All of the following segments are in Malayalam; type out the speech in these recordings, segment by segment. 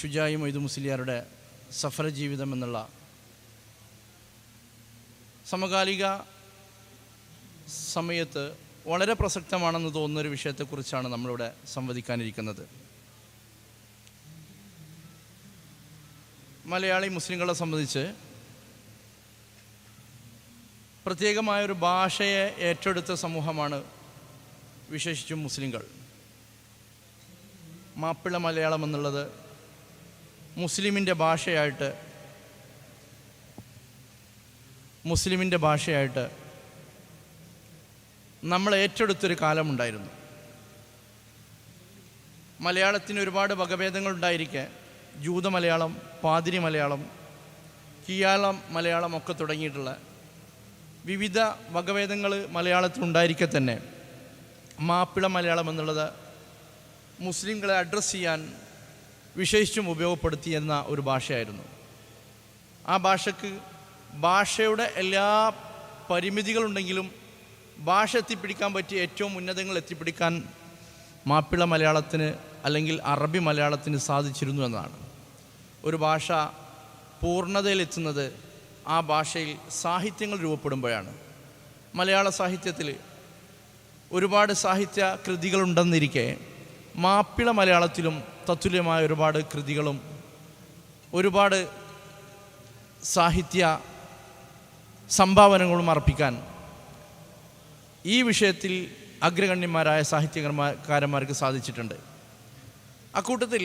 ഷുജായി മൊയ്തു മുസ്ലിയാരുടെ സഫര ജീവിതം എന്നുള്ള സമകാലിക സമയത്ത് വളരെ പ്രസക്തമാണെന്ന് തോന്നുന്നൊരു വിഷയത്തെക്കുറിച്ചാണ് നമ്മളിവിടെ സംവദിക്കാനിരിക്കുന്നത്. മലയാളി മുസ്ലിങ്ങളെ സംബന്ധിച്ച് പ്രത്യേകമായൊരു ഭാഷയെ ഏറ്റെടുത്ത സമൂഹമാണ് വിശേഷിച്ചും മുസ്ലിങ്ങൾ. മാപ്പിള മലയാളം എന്നുള്ളത് മുസ്ലിമിന്റെ ഭാഷയായിട്ട് മുസ്ലിമിന്റെ ഭാഷയായിട്ട് നമ്മൾ ഏറ്റെടുത്തൊരു കാലമുണ്ടായിരുന്നു. മലയാളത്തിന് ഒരുപാട് വകഭേദങ്ങളുണ്ടായിരിക്കെ ജൂത മലയാളം പാതിരി മലയാളം കിയാളം മലയാളം ഒക്കെ തുടങ്ങിയിട്ടുള്ള വിവിധ വകഭേദങ്ങൾ മലയാളത്തിലുണ്ടായിരിക്കെ തന്നെ. മാപ്പിള മലയാളം എന്നുള്ളത് മുസ്ലിങ്ങളെ അഡ്രസ്സ് ചെയ്യാൻ വിശേഷിച്ചും ഉപയോഗപ്പെടുത്തിയെന്ന ഒരു ഭാഷയായിരുന്നു. ആ ഭാഷക്ക് ഭാഷയുടെ എല്ലാ പരിമിതികളുണ്ടെങ്കിലും ഭാഷ എത്തിപ്പിടിക്കാൻ പറ്റിയ ഏറ്റവും ഉന്നതങ്ങൾ എത്തിപ്പിടിക്കാൻ മാപ്പിള മലയാളത്തിന് അല്ലെങ്കിൽ അറബി മലയാളത്തിന് സാധിച്ചിരുന്നു എന്നാണ് ഒരു ഭാഷ പൂർണതയിലെത്തുന്നത് ആ ഭാഷയിൽ സാഹിത്യങ്ങൾ രൂപപ്പെടുമ്പോഴാണ്. മലയാള സാഹിത്യത്തിൽ ഒരുപാട് സാഹിത്യ കൃതികളുണ്ടെന്നിരിക്കെ മാപ്പിള മലയാളത്തിലും തത്തുല്യമായ ഒരുപാട് കൃതികളും ഒരുപാട് സാഹിത്യ സംഭാവനകളും അർപ്പിക്കാൻ ഈ വിഷയത്തിൽ അഗ്രഗണ്യന്മാരായ സാഹിത്യകാരന്മാർക്ക് സാധിച്ചിട്ടുണ്ട്. അക്കൂട്ടത്തിൽ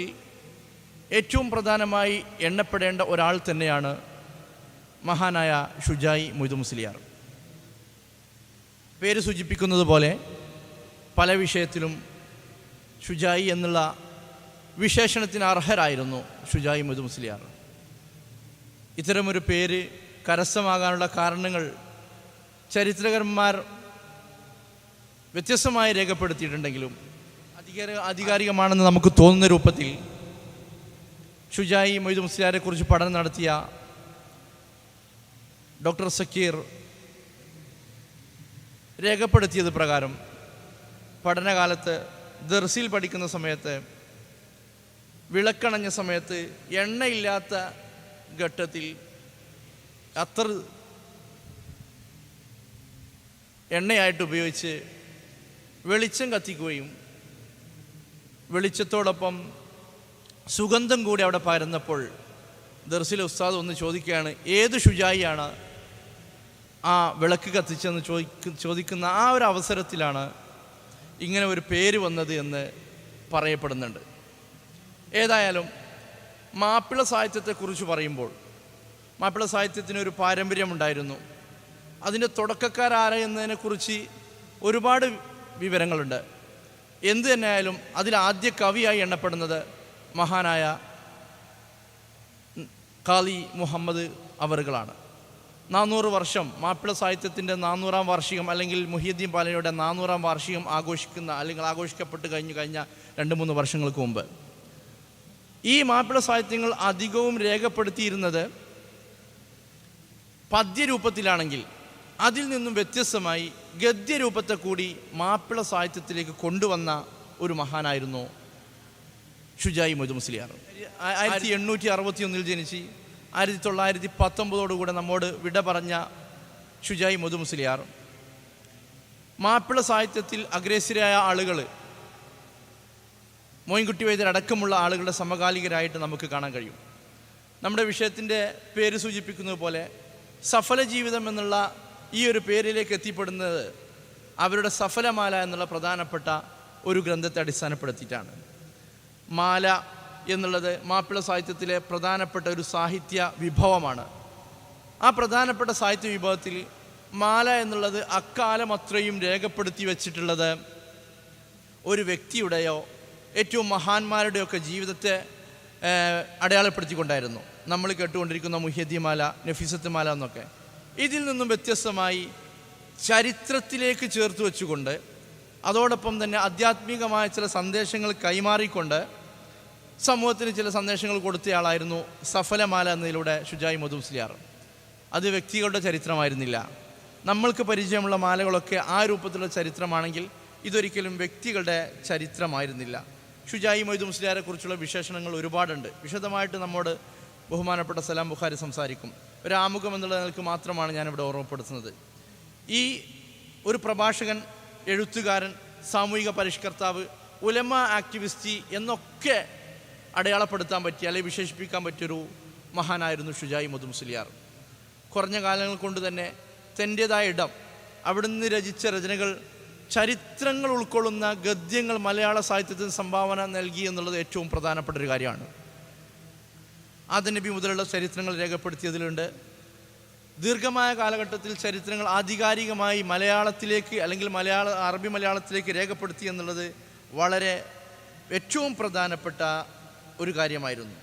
ഏറ്റവും പ്രധാനമായി എണ്ണപ്പെടേണ്ട ഒരാൾ തന്നെയാണ് മഹാനായ ഷുജായി മൊയ്തു മുസ്ലിയാർ. പേര് സൂചിപ്പിക്കുന്നത് പോലെ പല വിഷയത്തിലും ഷുജായി എന്നുള്ള വിശേഷണത്തിന് അർഹരായിരുന്നു ഷുജായി മൊയ്തു മുസ്ലിയാർ. ഇത്തരമൊരു പേര് കരസ്ഥമാകാനുള്ള കാരണങ്ങൾ ചരിത്രകന്മാർ വ്യത്യസ്തമായി രേഖപ്പെടുത്തിയിട്ടുണ്ടെങ്കിലും അധികാര ആധികാരികമാണെന്ന് നമുക്ക് തോന്നുന്ന രൂപത്തിൽ ഷുജായി മൊയ്തു മുസ്ലിയാരെ കുറിച്ച് പഠനം നടത്തിയ ഡോക്ടർ സക്കീർ രേഖപ്പെടുത്തിയത് പ്രകാരം പഠനകാലത്ത് ദർസിൽ പഠിക്കുന്ന സമയത്ത് വിളക്കണഞ്ഞ സമയത്ത് എണ്ണയില്ലാത്ത ഘട്ടത്തിൽ അത്ര എണ്ണയായിട്ട് ഉപയോഗിച്ച് വെളിച്ചം കത്തിക്കുകയും വെളിച്ചത്തോടൊപ്പം സുഗന്ധം കൂടി അവിടെ പരന്നപ്പോൾ ദർസിലെ ഉസ്താദ് ഒന്ന് ചോദിക്കുകയാണ് ഏത് ശുചായിയാണ് ആ വിളക്ക് കത്തിച്ചെന്ന് ചോദിക്ക ചോദിക്കുന്ന ആ ഒരു അവസരത്തിലാണ് ഇങ്ങനെ ഒരു പേര് വന്നത് എന്ന് പറയപ്പെടുന്നുണ്ട്. ഏതായാലും മാപ്പിള സാഹിത്യത്തെക്കുറിച്ച് പറയുമ്പോൾ മാപ്പിള സാഹിത്യത്തിന് ഒരു പാരമ്പര്യമുണ്ടായിരുന്നു. അതിന്റെ തുടക്കക്കാരാര എന്നതിനെക്കുറിച്ച് ഒരുപാട് വിവരങ്ങളുണ്ട്. എന്തു തന്നെയായാലും അതിൽ ആദ്യ കവിയായി എണ്ണപ്പെടുന്നത് മഹാനായ കാളി മുഹമ്മദ് അവറുകളാണ്. നാനൂറ് വർഷം മാപ്പിള സാഹിത്യത്തിന്റെ നാനൂറാം വാർഷികം അല്ലെങ്കിൽ മുഹിയുദ്ദീൻ പാലയുടെ നാനൂറാം വാർഷികം ആഘോഷിക്കുന്ന അല്ലെങ്കിൽ ആഘോഷിക്കപ്പെട്ട് കഴിഞ്ഞു കഴിഞ്ഞ രണ്ട് മൂന്ന് വർഷങ്ങൾക്ക് മുമ്പ്. ഈ മാപ്പിള സാഹിത്യങ്ങൾ അധികവും രേഖപ്പെടുത്തിയിരുന്നത് പദ്യരൂപത്തിലാണെങ്കിൽ അതിൽ നിന്നും വ്യത്യസ്തമായി ഗദ്യരൂപത്തെ കൂടി മാപ്പിള സാഹിത്യത്തിലേക്ക് കൊണ്ടുവന്ന ഒരു മഹാനായിരുന്നു ഷുജായി മൊയ്തു മുസ്ലിയാർ. ആയിരത്തി എണ്ണൂറ്റി അറുപത്തി ഒന്നിൽ ജനിച്ച് ആയിരത്തി തൊള്ളായിരത്തി പത്തൊമ്പതോടുകൂടെ നമ്മോട് വിട പറഞ്ഞ ഷുജായി മൊയ്തു മുസ്ലിയാർ മാപ്പിള സാഹിത്യത്തിൽ അഗ്രേസരായ ആളുകൾ മോയിൻകുട്ടി വൈദ്യർ അടക്കമുള്ള ആളുകളുടെ സമകാലികരായിട്ട് നമുക്ക് കാണാൻ കഴിയും. നമ്മുടെ വിഷയത്തിന്റെ പേര് സൂചിപ്പിക്കുന്നത് പോലെ സഫല ജീവിതം എന്നുള്ള ഈ ഒരു പേരിലേക്ക് എത്തിപ്പെടുന്നത് അവരുടെ സഫലമാല എന്നുള്ള പ്രധാനപ്പെട്ട ഒരു ഗ്രന്ഥത്തെ അടിസ്ഥാനപ്പെടുത്തിയിട്ടാണ്. മാല എന്നുള്ളത് മാപ്പിള സാഹിത്യത്തിലെ പ്രധാനപ്പെട്ട ഒരു സാഹിത്യ വിഭവമാണ്. ആ പ്രധാനപ്പെട്ട സാഹിത്യ വിഭവത്തിൽ മാല എന്നുള്ളത് അക്കാലം അത്രയും രേഖപ്പെടുത്തി വച്ചിട്ടുള്ളത് ഒരു വ്യക്തിയുടെയോ ഏറ്റവും മഹാന്മാരുടെയൊക്കെ ജീവിതത്തെ അടയാളപ്പെടുത്തിക്കൊണ്ടായിരുന്നു. നമ്മൾ കേട്ടുകൊണ്ടിരിക്കുന്ന മുഹ്യദ്ദിമാല നഫീസത്ത് മാല എന്നൊക്കെ. ഇതിൽ നിന്നും വ്യത്യസ്തമായി ചരിത്രത്തിലേക്ക് ചേർത്ത് വെച്ചുകൊണ്ട് അതോടൊപ്പം തന്നെ ആധ്യാത്മികമായ ചില സന്ദേശങ്ങൾ കൈമാറിക്കൊണ്ട് സമൂഹത്തിന് ചില സന്ദേശങ്ങൾ കൊടുത്തയാളായിരുന്നു സഫലമാല എന്നതിലൂടെ ഷുജായി മധുസ്ലിയാർ. അത് വ്യക്തികളുടെ ചരിത്രമായിരുന്നില്ല. നമ്മൾക്ക് പരിചയമുള്ള മാലകളൊക്കെ ആ രൂപത്തിലുള്ള ചരിത്രമാണെങ്കിൽ ഇതൊരിക്കലും വ്യക്തികളുടെ ചരിത്രമായിരുന്നില്ല. ഷുജായി മൊയ്തു മുസ്ലിയാരെ കുറിച്ചുള്ള വിശേഷണങ്ങൾ ഒരുപാടുണ്ട്. വിശദമായിട്ട് നമ്മോട് ബഹുമാനപ്പെട്ട സലാം ബുഖാരി സംസാരിക്കും. ഒരു ആമുഖം എന്നുള്ള നിലയ്ക്ക് മാത്രമാണ് ഞാനിവിടെ ഓർമ്മപ്പെടുത്തുന്നത്. ഈ ഒരു പ്രഭാഷകൻ എഴുത്തുകാരൻ സാമൂഹിക പരിഷ്കർത്താവ് ഉലമ ആക്ടിവിസ്റ്റി എന്നൊക്കെ അടയാളപ്പെടുത്താൻ പറ്റിയ അല്ലെങ്കിൽ വിശേഷിപ്പിക്കാൻ പറ്റിയൊരു മഹാനായിരുന്നു ഷുജായി മൊയ്തു മുസ്ലിയാർ. കുറഞ്ഞ കാലങ്ങൾ കൊണ്ട് തന്നെ തന്റെതായ ഇടം അവിടുന്ന് രചിച്ച രചനകൾ ചരിത്രങ്ങൾ ഉൾക്കൊള്ളുന്ന ഗദ്യങ്ങൾ മലയാള സാഹിത്യത്തിന് സംഭാവന നൽകി എന്നുള്ളത് ഏറ്റവും പ്രധാനപ്പെട്ട ഒരു കാര്യമാണ് ആദനബി മുതലുള്ള ചരിത്രങ്ങൾ രേഖപ്പെടുത്തിയതിലുണ്ട്. ദീർഘമായ കാലഘട്ടത്തിൽ ചരിത്രങ്ങൾ ആധികാരികമായി മലയാളത്തിലേക്ക് അല്ലെങ്കിൽ മലയാള അറബി മലയാളത്തിലേക്ക് രേഖപ്പെടുത്തി എന്നുള്ളത് വളരെ ഏറ്റവും പ്രധാനപ്പെട്ട ഒരു കാര്യമായിരുന്നു.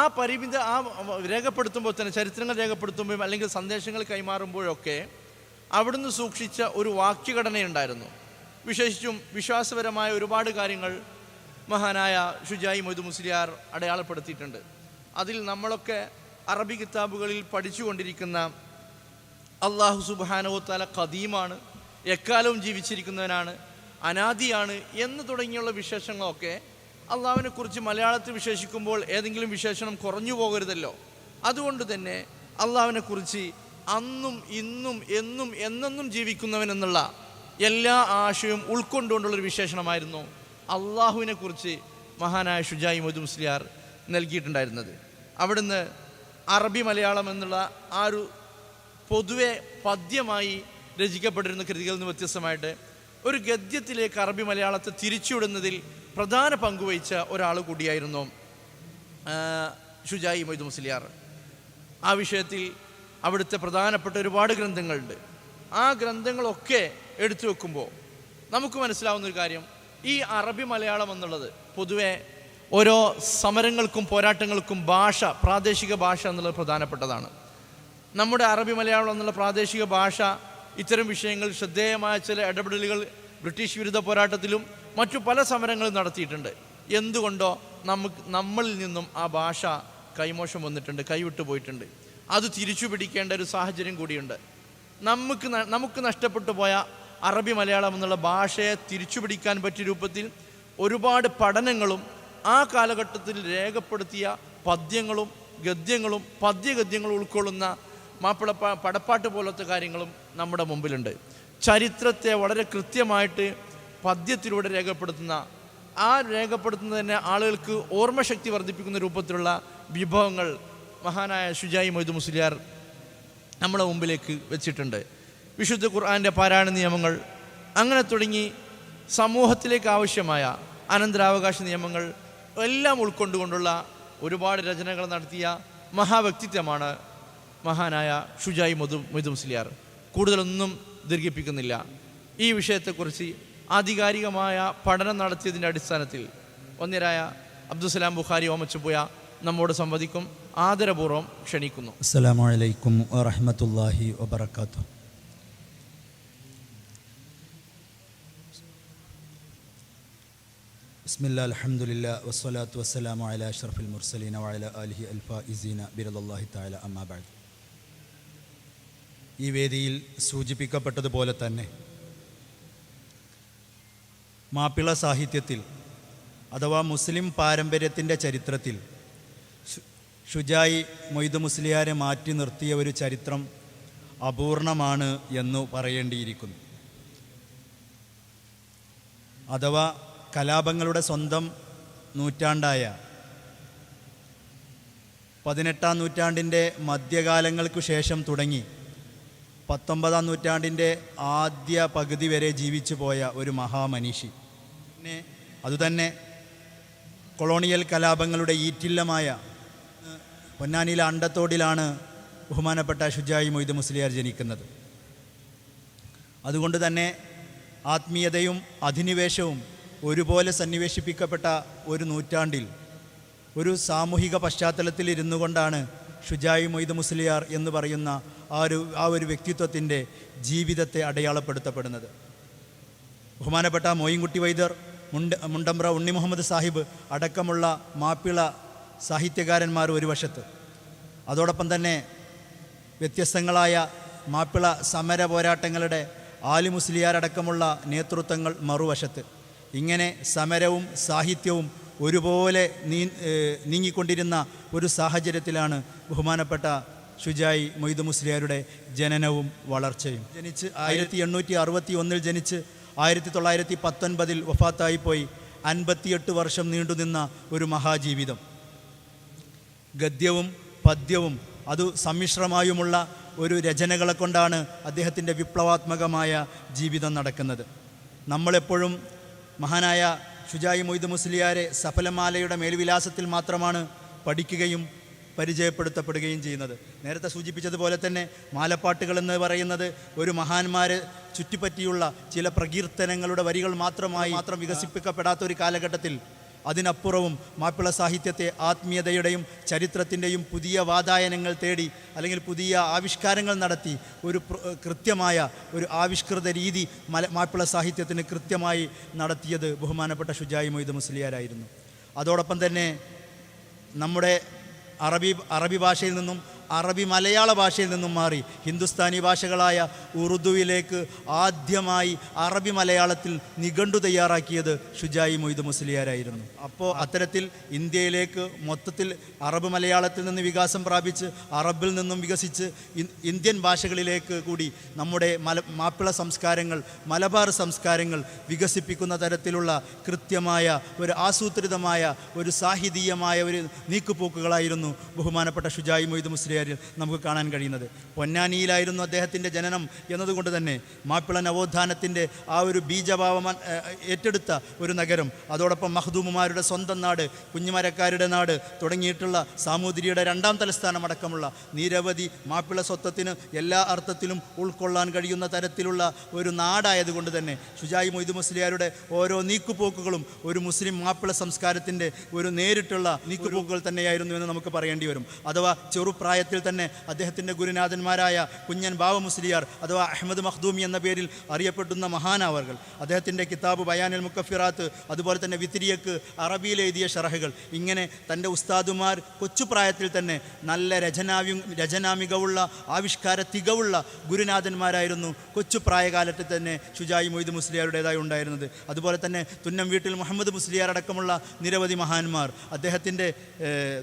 ആ പരിമിത ആ രേഖപ്പെടുത്തുമ്പോൾ തന്നെ ചരിത്രങ്ങൾ രേഖപ്പെടുത്തുമ്പോഴും അല്ലെങ്കിൽ സന്ദേശങ്ങൾ കൈമാറുമ്പോഴൊക്കെ അവിടുന്ന് സൂക്ഷിച്ച ഒരു വാക്യഘടനയുണ്ടായിരുന്നു. വിശേഷിച്ചും വിശ്വാസപരമായ ഒരുപാട് കാര്യങ്ങൾ മഹാനായ ഷുജായി മൊയ്തു മുസ്ലിയാർ അടയാളപ്പെടുത്തിയിട്ടുണ്ട്. അതിൽ നമ്മളൊക്കെ അറബി കിതാബുകളിൽ പഠിച്ചുകൊണ്ടിരിക്കുന്ന അള്ളാഹു സുബാനോ തല ഖദീമാണ് എക്കാലവും ജീവിച്ചിരിക്കുന്നവനാണ് അനാദിയാണ് എന്ന് തുടങ്ങിയുള്ള വിശേഷങ്ങളൊക്കെ അള്ളാഹുവിനെ കുറിച്ച് മലയാളത്തിൽ വിശേഷിക്കുമ്പോൾ ഏതെങ്കിലും വിശേഷണം കുറഞ്ഞു പോകരുതല്ലോ. അതുകൊണ്ട് തന്നെ അള്ളാഹുവിനെ കുറിച്ച് അന്നും ഇന്നും എന്നും എന്നെന്നും ജീവിക്കുന്നവൻ എന്നുള്ള എല്ലാ ആശയവും ഉൾക്കൊണ്ടുകൊണ്ടുള്ളൊരു വിശേഷണമായിരുന്നു അള്ളാഹുവിനെ കുറിച്ച് മഹാനായ ഷുജായി മൊയ്തു മുസ്ലിയാർ നൽകിയിട്ടുണ്ടായിരുന്നത്. അവിടുന്ന് അറബി മലയാളം എന്നുള്ള ആ ഒരു പൊതുവെ പദ്യമായി രചിക്കപ്പെട്ടിരുന്ന കൃതികളിൽ നിന്ന് വ്യത്യസ്തമായിട്ട് ഒരു ഗദ്യത്തിലേക്ക് അറബി മലയാളത്തെ തിരിച്ചുവിടുന്നതിൽ പ്രധാന പങ്കുവഹിച്ച ഒരാൾ കൂടിയായിരുന്നു ഷുജായി മൊയ്തു മുസ്ലിയാർ. ആ വിഷയത്തിൽ അവിടുത്തെ പ്രധാനപ്പെട്ട ഒരുപാട് ഗ്രന്ഥങ്ങളുണ്ട്. ആ ഗ്രന്ഥങ്ങളൊക്കെ എടുത്തു വെക്കുമ്പോൾ നമുക്ക് മനസ്സിലാവുന്ന ഒരു കാര്യം. ഈ അറബി മലയാളം എന്നുള്ളത് പൊതുവെ ഓരോ സമരങ്ങൾക്കും പോരാട്ടങ്ങൾക്കും ഭാഷ പ്രാദേശിക ഭാഷ എന്നുള്ളത് പ്രധാനപ്പെട്ടതാണ്. നമ്മുടെ അറബി മലയാളം എന്നുള്ള പ്രാദേശിക ഭാഷ ഇത്തരം വിഷയങ്ങൾ ശ്രദ്ധേയമായ ചില ഇടപെടലുകൾ ബ്രിട്ടീഷ് വിരുദ്ധ പോരാട്ടത്തിലും മറ്റു പല സമരങ്ങളും നടത്തിയിട്ടുണ്ട്. എന്തുകൊണ്ടോ നമുക്ക് നമ്മളിൽ നിന്നും ആ ഭാഷ കൈമോശം വന്നിട്ടുണ്ട് കൈവിട്ടു പോയിട്ടുണ്ട്. അത് തിരിച്ചു പിടിക്കേണ്ട ഒരു സാഹചര്യം കൂടിയുണ്ട്. നമുക്ക് നമുക്ക് നഷ്ടപ്പെട്ടു പോയ അറബി മലയാളം എന്നുള്ള ഭാഷയെ തിരിച്ചു പിടിക്കാൻ പറ്റിയ രൂപത്തിൽ ഒരുപാട് പഠനങ്ങളും ആ കാലഘട്ടത്തിൽ രേഖപ്പെടുത്തിയ പദ്യങ്ങളും ഗദ്യങ്ങളും പദ്യഗദ്യങ്ങളും ഉൾക്കൊള്ളുന്ന മാപ്പിള പടപ്പാട്ട് പോലത്തെ കാര്യങ്ങളും നമ്മുടെ മുമ്പിലുണ്ട്. ചരിത്രത്തെ വളരെ കൃത്യമായിട്ട് പദ്യത്തിലൂടെ രേഖപ്പെടുത്തുന്ന ആ രേഖപ്പെടുത്തുന്നതിനെ തന്നെ ആളുകൾക്ക് ഓർമ്മശക്തി വർദ്ധിപ്പിക്കുന്ന രൂപത്തിലുള്ള വിഭവങ്ങൾ മഹാനായ ഷുജായി മൊയ്തു മുസ്ലിയാർ നമ്മുടെ മുമ്പിലേക്ക് വെച്ചിട്ടുണ്ട്. വിശുദ്ധ ഖുർആാന്റെ പാരായണ നിയമങ്ങൾ അങ്ങനെ തുടങ്ങി സമൂഹത്തിലേക്ക് ആവശ്യമായ അനന്തരാവകാശ നിയമങ്ങൾ എല്ലാം ഉൾക്കൊണ്ടുകൊണ്ടുള്ള ഒരുപാട് രചനകൾ നടത്തിയ മഹാവ്യക്തിത്വമാണ് മഹാനായ ഷുജായി മൊതു മൊയ്തു മുസ്ലിയാർ. കൂടുതലൊന്നും ദീർഘിപ്പിക്കുന്നില്ല. ഈ വിഷയത്തെക്കുറിച്ച് ആധികാരികമായ പഠനം നടത്തിയതിന്റെ അടിസ്ഥാനത്തിൽ ഒന്നിരായ അബ്ദുസലാം ബുഖാരി ഓമച്ചുപോയ നമ്മോട് സംവദിക്കും ആദരപൂർവം ക്ഷണിക്കുന്നു. അസ്സലാമലൈക്കും വറഹമത്തല്ലാഹി വബർക്കാത്തു ബിസ്മില്ല അലഹമുല്ല വസ്സലാത്തു വസ്സലാമു അല അഷ്റഫുൽ മുർസലീന വഅല അലിഹി അൽഫീന ബിറദല്ലാഹി അമ്മാ അമ്മാബാദ് ഈ വേദിയിൽ സൂചിപ്പിക്കപ്പെട്ടതുപോലെ തന്നെ മാപ്പിള സാഹിത്യത്തിൽ അഥവാ മുസ്ലിം പാരമ്പര്യത്തിന്റെ ചരിത്രത്തിൽ ഷുജായി മൊയ്ത് മുസ്ലിയാരെ മാറ്റി നിർത്തിയ ഒരു ചരിത്രം അപൂർണമാണ് എന്നു പറയേണ്ടിയിരിക്കുന്നു. അഥവാ കലാപങ്ങളുടെ സ്വന്തം നൂറ്റാണ്ടായ പതിനെട്ടാം നൂറ്റാണ്ടിന്റെ മധ്യകാലങ്ങൾക്കു ശേഷം തുടങ്ങി പത്തൊമ്പതാം നൂറ്റാണ്ടിന്റെ ആദ്യ പകുതി വരെ ജീവിച്ചു പോയ ഒരു മഹാമനീഷി. പിന്നെ അതുതന്നെ കൊളോണിയൽ കലാപങ്ങളുടെ ഈറ്റില്ലമായ പൊന്നാനിയിലെ അണ്ടത്തോടിലാണ് ബഹുമാനപ്പെട്ട ഷുജായി മൊയ്ത് മുസ്ലിയാർ ജനിക്കുന്നത്. അതുകൊണ്ട് തന്നെ ആത്മീയതയും അധിനിവേശവും ഒരുപോലെ സന്നിവേശിപ്പിക്കപ്പെട്ട ഒരു നൂറ്റാണ്ടിൽ ഒരു സാമൂഹിക പശ്ചാത്തലത്തിൽ ഇരുന്നു കൊണ്ടാണ് ഷുജായി മൊയ്ത് മുസ്ലിയാർ എന്ന് പറയുന്ന ആ ഒരു ആ ഒരു വ്യക്തിത്വത്തിന്റെ ജീവിതത്തെ അടയാളപ്പെടുത്തപ്പെടുന്നത്. ബഹുമാനപ്പെട്ട മോയിൻകുട്ടി വൈദ്യർ മുണ്ട മുണ്ടമ്പ്ര ഉണ്ണി മുഹമ്മദ് സാഹിബ് അടക്കമുള്ള മാപ്പിള സാഹിത്യകാരന്മാർ ഒരു വശത്ത്. അതോടൊപ്പം തന്നെ വ്യത്യസ്തങ്ങളായ മാപ്പിള സമര പോരാട്ടങ്ങളുടെ ആലി മുസ്ലിയാരടക്കമുള്ള നേതൃത്വങ്ങൾ മറുവശത്ത്. ഇങ്ങനെ സമരവും സാഹിത്യവും ഒരുപോലെ നീ നീങ്ങിക്കൊണ്ടിരുന്ന ഒരു സാഹചര്യത്തിലാണ് ബഹുമാനപ്പെട്ട ഷുജായി മൊയ്തു മുസ്ലിയാരുടെ ജനനവും വളർച്ചയും. ജനിച്ച് ആയിരത്തി എണ്ണൂറ്റി അറുപത്തി ഒന്നിൽ ജനിച്ച് ആയിരത്തി തൊള്ളായിരത്തി പത്തൊൻപതിൽ വഫാത്തായിപ്പോയി അൻപത്തിയെട്ട് വർഷം നീണ്ടുനിന്ന ഒരു മഹാജീവിതം. ഗദ്യവും പദ്യവും അത് സമ്മിശ്രമായുമുള്ള ഒരു രചനകളെ കൊണ്ടാണ് അദ്ദേഹത്തിന്റെ വിപ്ലവാത്മകമായ ജീവിതം നടക്കുന്നത്. നമ്മളെപ്പോഴും മഹാനായ ഷുജായി മൊയ്ത് മുസ്ലിയാരെ സഫലമാലയുടെ മേൽവിലാസത്തിൽ മാത്രമാണ് പഠിക്കുകയും പരിചയപ്പെടുത്തപ്പെടുകയും ചെയ്യുന്നത്. നേരത്തെ സൂചിപ്പിച്ചതുപോലെ തന്നെ മാലപ്പാട്ടുകൾ എന്ന് പറയുന്നത് ഒരു മഹാന്മാരെ ചുറ്റിപ്പറ്റിയുള്ള ചില പ്രകീർത്തനങ്ങളുടെ വരികൾ മാത്രമായി മാത്രം വികസിപ്പിക്കപ്പെടാത്ത ഒരു കാലഘട്ടത്തിൽ അതിനപ്പുറവും മാപ്പിള സാഹിത്യത്തെ ആത്മീയതയുടെയും ചരിത്രത്തിന്റെയും പുതിയ വാതായനങ്ങൾ തേടി അല്ലെങ്കിൽ പുതിയ ആവിഷ്കാരങ്ങൾ നടത്തി ഒരു കൃത്യമായ ഒരു ആവിഷ്കൃത രീതി മാപ്പിള സാഹിത്യത്തിന് കൃത്യമായി നടത്തിയത് ബഹുമാനപ്പെട്ട ഷുജായി മൊയ്ത് മുസ്ലിയാരായിരുന്നു. അതോടൊപ്പം തന്നെ നമ്മുടെ അറബി അറബി ഭാഷയിൽ നിന്നും അറബി മലയാള ഭാഷയിൽ നിന്നും മാറി ഹിന്ദുസ്ഥാനി ഭാഷകളായ ഉറുദുവിലേക്ക് ആദ്യമായി അറബി മലയാളത്തിൽ നിഘണ്ടു തയ്യാറാക്കിയത് ഷുജായി മൊയ്ത് മുസ്ലിയാരായിരുന്നു. അപ്പോൾ അത്തരത്തിൽ ഇന്ത്യയിലേക്ക് മൊത്തത്തിൽ അറബ് മലയാളത്തിൽ നിന്ന് വികാസം പ്രാപിച്ച് അറബിൽ നിന്നും വികസിച്ച് ഇന്ത്യൻ ഭാഷകളിലേക്ക് കൂടി നമ്മുടെ മല മാപ്പിള സംസ്കാരങ്ങൾ മലബാർ സംസ്കാരങ്ങൾ വികസിപ്പിക്കുന്ന തരത്തിലുള്ള കൃത്യമായ ഒരു ആസൂത്രിതമായ ഒരു സാഹിതീയമായ ഒരു നീക്കുപോക്കുകളായിരുന്നു ബഹുമാനപ്പെട്ട ഷുജായി മൊയ്ത് മുസ്ലിയാരിൽ നമുക്ക് കാണാൻ കഴിയുന്നത്. പൊന്നാനിയിലായിരുന്നു അദ്ദേഹത്തിന്റെ ജനനം. എന്നതുകൊണ്ട് തന്നെ മാപ്പിള നവോത്ഥാനത്തിന്റെ ആ ഒരു ബീജഭാവം ഏറ്റെടുത്ത ഒരു നഗരം അതോടൊപ്പം മഹദൂമുമാരുടെ സ്വന്തം നാട് കുഞ്ഞുമരക്കാരുടെ നാട് തുടങ്ങിയിട്ടുള്ള സാമൂതിരിയുടെ രണ്ടാം തലസ്ഥാനം അടക്കമുള്ള നിരവധി മാപ്പിള സ്വത്വത്തിന് എല്ലാ അർത്ഥത്തിലും ഉൾക്കൊള്ളാൻ കഴിയുന്ന തരത്തിലുള്ള ഒരു നാടായതുകൊണ്ട് തന്നെ ഷുജായി മൊയ്തു മുസ്ലിയാരുടെ ഓരോ നീക്കുപോക്കുകളും ഒരു മുസ്ലിം മാപ്പിള സംസ്കാരത്തിന്റെ ഒരു നേരിട്ടുള്ള നീക്കുപോക്കുകൾ തന്നെയായിരുന്നു എന്ന് നമുക്ക് പറയേണ്ടി വരും. അഥവാ ചെറുപ്രായത്തിൽ തന്നെ അദ്ദേഹത്തിന്റെ ഗുരുനാഥന്മാരായ കുഞ്ഞൻ ബാവ മുസ്ലിയാർ അഥവാ അഹമ്മദ് മഖ്ദൂമി എന്ന പേരിൽ അറിയപ്പെടുന്ന മഹാനാവർകൾ അദ്ദേഹത്തിന്റെ കിതാബ് ബയാനിൽ മുക്കഫിറാത്ത് അതുപോലെ തന്നെ വിത്തിരിയക്ക് അറബിയിൽ എഴുതിയ ഷറഹുകൾ. ഇങ്ങനെ തന്റെ ഉസ്താദുമാർ കൊച്ചുപ്രായത്തിൽ തന്നെ നല്ല രചനാവി രചനാമികവുള്ള ആവിഷ്കാര തികവുള്ള ഗുരുനാഥന്മാരായിരുന്നു. കൊച്ചു പ്രായകാലത്ത് തന്നെ ഷുജായി മൊയ്ദ് മുസ്ലിയാരുടേതായി ഉണ്ടായിരുന്നത്. അതുപോലെ തന്നെ തുന്നം വീട്ടിൽ മുഹമ്മദ് മുസ്ലിയാർ അടക്കമുള്ള നിരവധി മഹാന്മാർ. അദ്ദേഹത്തിന്റെ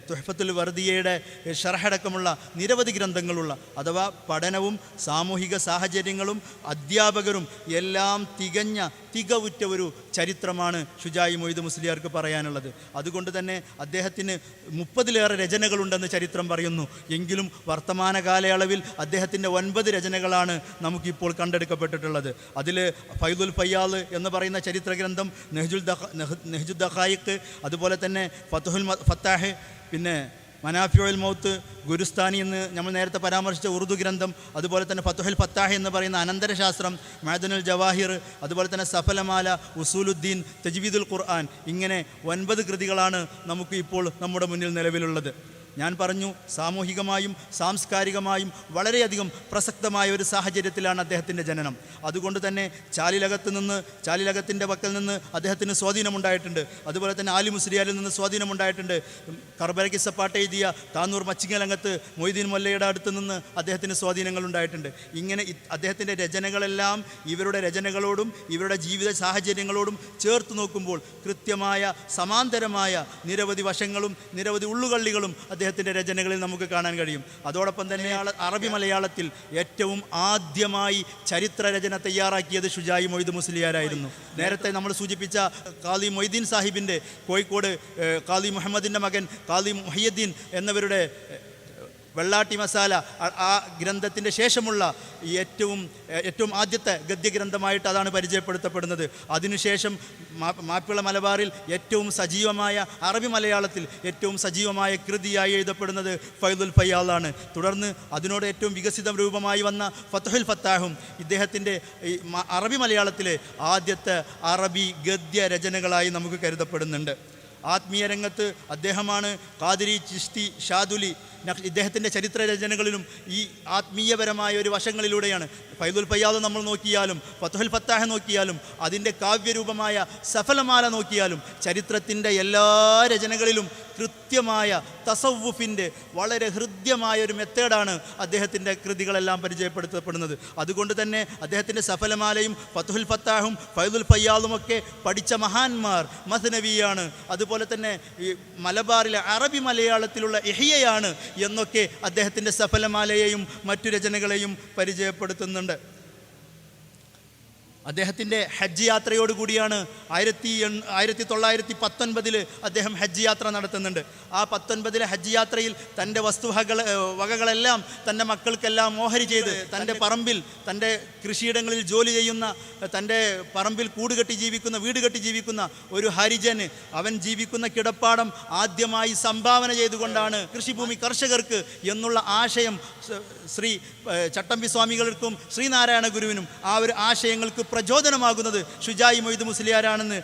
തുഹഫത്തുൽ വർദിയയുടെ ഷറഹടക്കമുള്ള നിരവധി ഗ്രന്ഥങ്ങളുള്ള അഥവാ പഠനവും സാമൂഹിക സാഹചര്യങ്ങളും അധ്യാപകരും എല്ലാം തികഞ്ഞ തികവുറ്റ ഒരു ചരിത്രമാണ് ഷുജായി മൊയ്ത് മുസ്ലിയാർക്ക് പറയാനുള്ളത്. അതുകൊണ്ട് തന്നെ അദ്ദേഹത്തിന് മുപ്പതിലേറെ രചനകളുണ്ടെന്ന് ചരിത്രം പറയുന്നു. എങ്കിലും വർത്തമാന കാലയളവിൽ അദ്ദേഹത്തിന്റെ ഒൻപത് രചനകളാണ് നമുക്കിപ്പോൾ കണ്ടെടുക്കപ്പെട്ടിട്ടുള്ളത്. അതിൽ ഫൈദുൽ ഫയ്യാൽ എന്ന് പറയുന്ന ചരിത്ര ഗ്രന്ഥം നെഹ്ജുൽ ദഹ് നെഹ്- നെഹ്ജുൽ ദഹായിക്ക് അതുപോലെ തന്നെ ഫത്തുഹുൽ ഫത്താഹ് പിന്നെ മനാഫിയുൽ മൗത്ത് ഗുരുസ്ഥാനി എന്ന് നമ്മൾ നേരത്തെ പരാമർശിച്ച ഉറുദു ഗ്രന്ഥം അതുപോലെ തന്നെ ഫത്തുഹൽ ഫത്താഹ് എന്ന് പറയുന്ന അനന്തരശാസ്ത്രം മാദനുൽ ജവാഹിർ അതുപോലെ തന്നെ സഫലമാല ഉസൂലുദ്ദീൻ തജ്വീദുൽ ഖുർആൻ ഇങ്ങനെ ഒൻപത് കൃതികളാണ് നമുക്ക് ഇപ്പോൾ നമ്മുടെ മുന്നിൽ നിലവിലുള്ളത്. ഞാൻ പറഞ്ഞു സാമൂഹികമായും സാംസ്കാരികമായും വളരെയധികം പ്രസക്തമായ ഒരു സാഹചര്യത്തിലാണ് അദ്ദേഹത്തിന്റെ ജനനം. അതുകൊണ്ട് തന്നെ ചാലിലകത്ത് നിന്ന് ചാലിലകത്തിന്റെ പക്കൽ നിന്ന് അദ്ദേഹത്തിന് സ്വാധീനമുണ്ടായിട്ടുണ്ട്. അതുപോലെ തന്നെ ആലി മുസ്ലിയാലിൽ നിന്ന് സ്വാധീനമുണ്ടായിട്ടുണ്ട്. കർബരയ്ക്ക് സപ്പാട്ട് എഴുതിയ താന്നൂർ മച്ചിങ്ങലങ്കത്ത് മൊയ്തീൻ മൊല്ലയുടെ അടുത്ത് നിന്ന് അദ്ദേഹത്തിന് സ്വാധീനങ്ങൾ ഉണ്ടായിട്ടുണ്ട് ഇങ്ങനെ അദ്ദേഹത്തിന്റെ രചനകളെല്ലാം ഇവരുടെ രചനകളോടും ഇവരുടെ ജീവിത സാഹചര്യങ്ങളോടും ചേർത്ത് നോക്കുമ്പോൾ കൃത്യമായ സമാന്തരമായ നിരവധി വശങ്ങളും നിരവധി ഉള്ളുകള്ളികളും അദ്ദേഹത്തിന്റെ രചനകളിൽ നമുക്ക് കാണാൻ കഴിയും. അതോടൊപ്പം തന്നെ അറബി മലയാളത്തിൽ ഏറ്റവും ആദ്യമായി ചരിത്ര രചന തയ്യാറാക്കിയത് ഷുജായി മൊയ്ദ് മുസ്ലിയാരായിരുന്നു. നേരത്തെ നമ്മൾ സൂചിപ്പിച്ച കാലി മൊയ്തീൻ സാഹിബിന്റെ കോഴിക്കോട് കാലി മുഹമ്മദിന്റെ മകൻ കാലി മുഹയ്യദ്ദീൻ എന്നിവരുടെ വെള്ളാട്ടി മസാല ആ- ഗ്രന്ഥത്തിന്റെ ശേഷമുള്ള ഏറ്റവും ഏറ്റവും ആദ്യത്തെ ഗദ്യഗ്രന്ഥമായിട്ട് അതാണ് പരിചയപ്പെടുത്തപ്പെടുന്നത്. അതിനുശേഷം മാപ്പിള മലബാറിൽ ഏറ്റവും സജീവമായ അറബി മലയാളത്തിൽ ഏറ്റവും സജീവമായ കൃതിയായി എഴുതപ്പെടുന്നത് ഫൈദുൽ ഫയ്യാളാണ് തുടർന്ന് അതിനോട് ഏറ്റവും വികസിത രൂപമായി വന്ന ഫത്തഹുൽ ഫത്താഹും ഇദ്ദേഹത്തിന്റെ അറബി മലയാളത്തിലെ ആദ്യത്തെ അറബി ഗദ്യ രചനകളായി നമുക്ക് കരുതപ്പെടുന്നുണ്ട്. ആത്മീയ രംഗത്ത് അദ്ദേഹമാണ് കാതിരി ചിസ്തി ഷാദുലി ഇദ്ദേഹത്തിന്റെ ചരിത്ര രചനകളിലും ഈ ആത്മീയപരമായ ഒരു വശങ്ങളിലൂടെയാണ്. ഫൈദുൽ ഫയ്യാദ് നമ്മൾ നോക്കിയാലും ഫത്തുഹൽ ഫത്താഹ നോക്കിയാലും അതിന്റെ കാവ്യരൂപമായ സഫലമാല നോക്കിയാലും ചരിത്രത്തിന്റെ എല്ലാ രചനകളിലും കൃത്യമായ തസവുഫിന്റെ വളരെ ഹൃദ്യമായ ഒരു മെത്തേഡാണ് അദ്ദേഹത്തിന്റെ കൃതികളെല്ലാം പരിചയപ്പെടുത്തപ്പെടുന്നത്. അതുകൊണ്ട് തന്നെ അദ്ദേഹത്തിന്റെ സഫലമാലയും ഫത്തുഹുൽ ഫത്താഹും ഫൈദുൽ ഫയ്യാദും ഒക്കെ പഠിച്ച മഹാന്മാർ മസ്നവിയാണ് അതുപോലെ തന്നെ മലബാറിലെ അറബി മലയാളത്തിലുള്ള ഇഹിയയാണ് എന്നൊക്കെ അദ്ദേഹത്തിന്റെ സഫലമാലയെയും മറ്റു രചനകളെയും പരിചയപ്പെടുത്തുന്നുണ്ട്. അദ്ദേഹത്തിന്റെ ഹജ്ജ് യാത്രയോടുകൂടിയാണ് ആയിരത്തി എൺ ആയിരത്തി തൊള്ളായിരത്തി പത്തൊൻപതിൽ അദ്ദേഹം ഹജ്ജ് യാത്ര നടത്തുന്നുണ്ട്. ആ പത്തൊൻപതിലെ ഹജ്ജ് യാത്രയിൽ തന്റെ വസ്തുവകൾ വകകളെല്ലാം തന്റെ മക്കൾക്കെല്ലാം ഓഹരി ചെയ്ത് തന്റെ പറമ്പിൽ തന്റെ കൃഷിയിടങ്ങളിൽ ജോലി ചെയ്യുന്ന തന്റെ പറമ്പിൽ കൂടുകെട്ടി ജീവിക്കുന്ന വീട് കെട്ടി ജീവിക്കുന്ന ഒരു ഹരിജന് അവൻ ജീവിക്കുന്ന കിടപ്പാടം ആദ്യമായി സംഭാവന ചെയ്തുകൊണ്ടാണ് കൃഷിഭൂമി കർഷകർക്ക് എന്നുള്ള ആശയം ശ്രീ ചട്ടമ്പി സ്വാമികൾക്കും ശ്രീനാരായണ ഗുരുവിനും ആ ഒരു ആശയങ്ങൾക്ക് പ്രചോദനമാകുന്നത് ഷുജായി മൊയ്ത് മുസ്ലിയാരാണെന്ന്